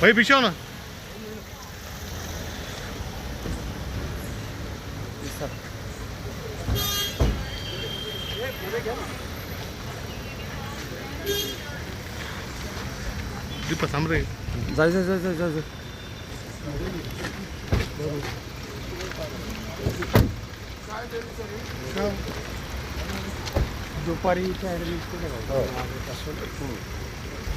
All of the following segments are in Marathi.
भाई पिछाओ ना। दीपा थांब रे। जाय जाय जाय जाय जाय दुपारी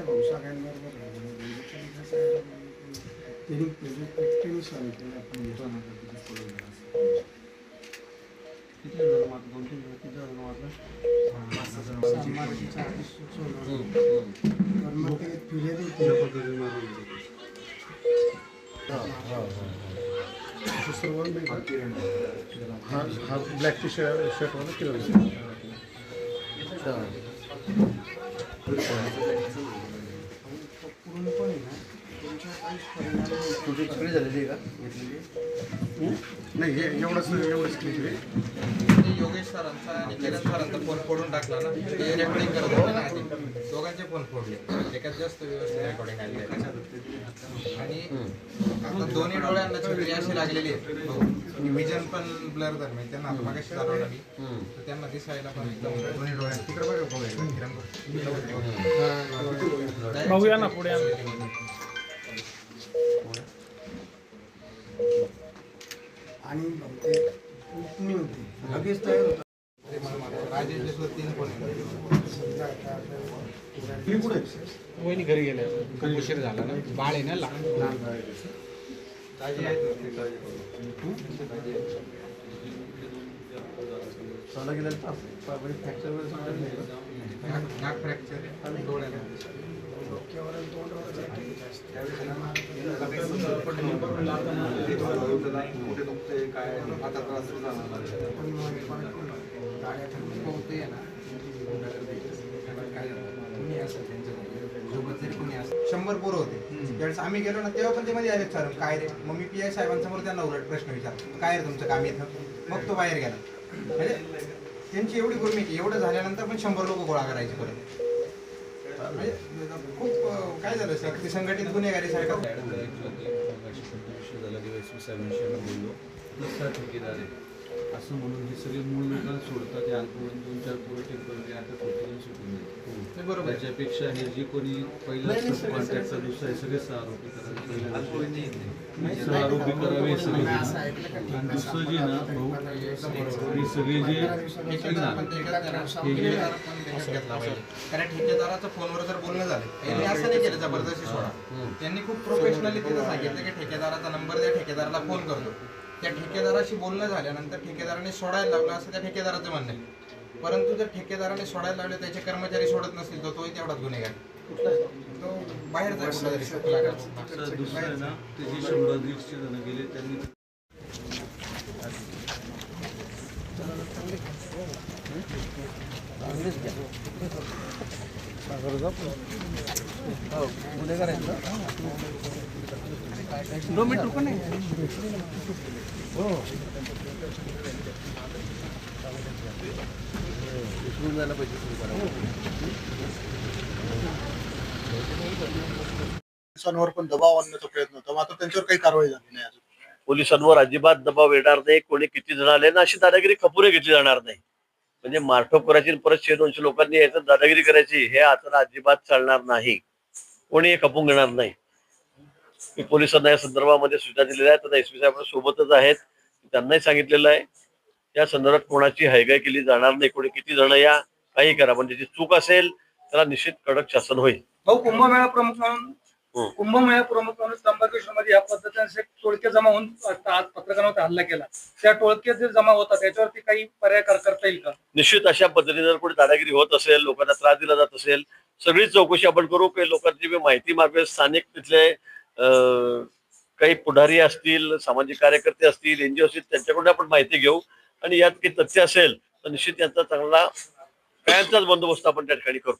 भाऊ सगळ्यांबरोबर राहिलेला. त्याने कसं आहे, त्यांनी प्रोजेक्ट त्यांनी सॉल्व केला आपण ब्लॅक टी शर्ट शर्टवाला किलो पूर्णपणे ना नाही. नाही हे एवढंच आहे. योगेश सरांचा आणि किरण सरांचा फोन फोडून टाकला ना ते रेकॉर्डिंग करत होते ना आधी. दोघांचे फोन फोडले. त्याच्यात जास्त व्यवस्थित रेकॉर्डिंग आहे आणि आता दोन्ही डोळ्यांना छत्री अशी लागलेली आहे. विजन पण ब्लर दरम्यान त्यांना आता मागाशी चालवलं मी. तर त्यांना दिसायला पण एकदम दोन्ही डोळ्यात तिकडे बघा बघा एकदा किरण बघ. बघूया ना पुढे आणि बहुतेक उठणी होती. लगेच तयार होतं ते मला मारलं. राजेश देशवर तीन फोन आहे समजा आता आपल्याला वहिनी घरी गेले खूप उशीर झाला ना. बाळ आहे ना लहान. ताजी आहेत ना, ते ताजी करू. नाक नाक फ्रॅक्चर डोळ्याला. डोक्यावर आणि तोंडावर शंभर पोरं होते. त्यावेळेस आम्ही गेलो ना तेव्हा पण ते मध्ये आले सर काय रे? मग मी पी आय साहेबांसमोर त्यांना उलट प्रश्न विचारला. काय रे तुमचं काम येतं मग तो बाहेर गेला. म्हणजे त्यांची एवढी गुरमी की एवढं झाल्यानंतर पण शंभर लोक गोळा करायचे परत. म्हणजे खूप काय झालं सर ते संघटित गुन्हेगारी सारखं सर्वेक्षण बोललो. सर ठेकेदार आहेत असं म्हणून हे सगळे मूळ लोकांना सोडतात हे अल्पवयीन दोन चार पोरं टेंपररी आता सुटून देतात. ते बरोबर आहे. त्याच्यापेक्षा हे जे कोणी पहिला कॉन्ट्रॅक्टचा दुसरा हे सगळे सहा आरोपी करावे सहा आरोपी करावे सगळे आणि दुसरं जे ना भाऊ हे सगळे जे. कारण ठेकेदाराचं फोनवर जर बोलणं झालं त्यांनी असं नाही केलं जबरदस्ती सोडा त्यांनी खूप प्रोफेशनली तिथं सांगितलं की ठेकेदाराचा नंबर द्या ठेकेदाराला फोन करतो त्या ठेकेदाराशी बोलणं झाल्यानंतर ठेकेदाराने सोडायला लावलं असं त्या ठेकेदाराचं म्हणणं आहे. परंतु जर ठेकेदाराने सोडायला लावले त्याचे कर्मचारी सोडत नसतील तर तोही तेवढाच गुन्हेगार तो बाहेर तर दुसरं आहे पोलिसांवर पण दबाव आणण्याचा प्रयत्न होता. मात्र त्यांच्यावर काही कारवाई झाली नाही पोलिसांवर अजिबात दबाव येणार नाही. कोणी किती जण आले ना अशी दादागिरी खपुरे घेतली जाणार नाही. म्हणजे मारठोक करायची परत शे दोनशे लोकांनी यायचं दादागिरी करायची हे आता अजिबात चालणार नाही. कोणी हे खपून घेणार नाही. मी पोलिसांना या संदर्भामध्ये सूचना दिलेल्या आहेत. आता एस पी साहेब सोबतच आहेत. त्यांनाही सांगितलेलं आहे. या संदर्भात कोणाची हैगाई केली जाणार नाही. कोणी किती जण या काही करा. पण त्याची चूक असेल त्याला निश्चित कडक शासन होईल. भाऊ कुंभमेळा प्रमुख म्हणून. कुंभमेळा प्रमुख म्हणून त्र्यंबकेश्वर मध्ये या पद्धतीने टोळके जमा होऊन आज पत्रकारांवर हल्ला केला. त्या टोळके जे जमा होतात त्याच्यावरती काही पर्याय कर- करता येईल का? निश्चित अशा पद्धतीने जर कोणी दादागिरी होत असेल लोकांना त्रास दिला जात असेल सगळी चौकशी आपण करू. काही लोकांची माहिती मागवेल स्थानिक तिथले काही पुढारी असतील सामाजिक कार्यकर्ते असतील एनजीओ असतील त्यांच्याकडून आपण माहिती घेऊ. आणि यात काही तथ्य असेल तर निश्चित यांचा चांगला कायमचाच बंदोबस्त आपण त्या ठिकाणी करू.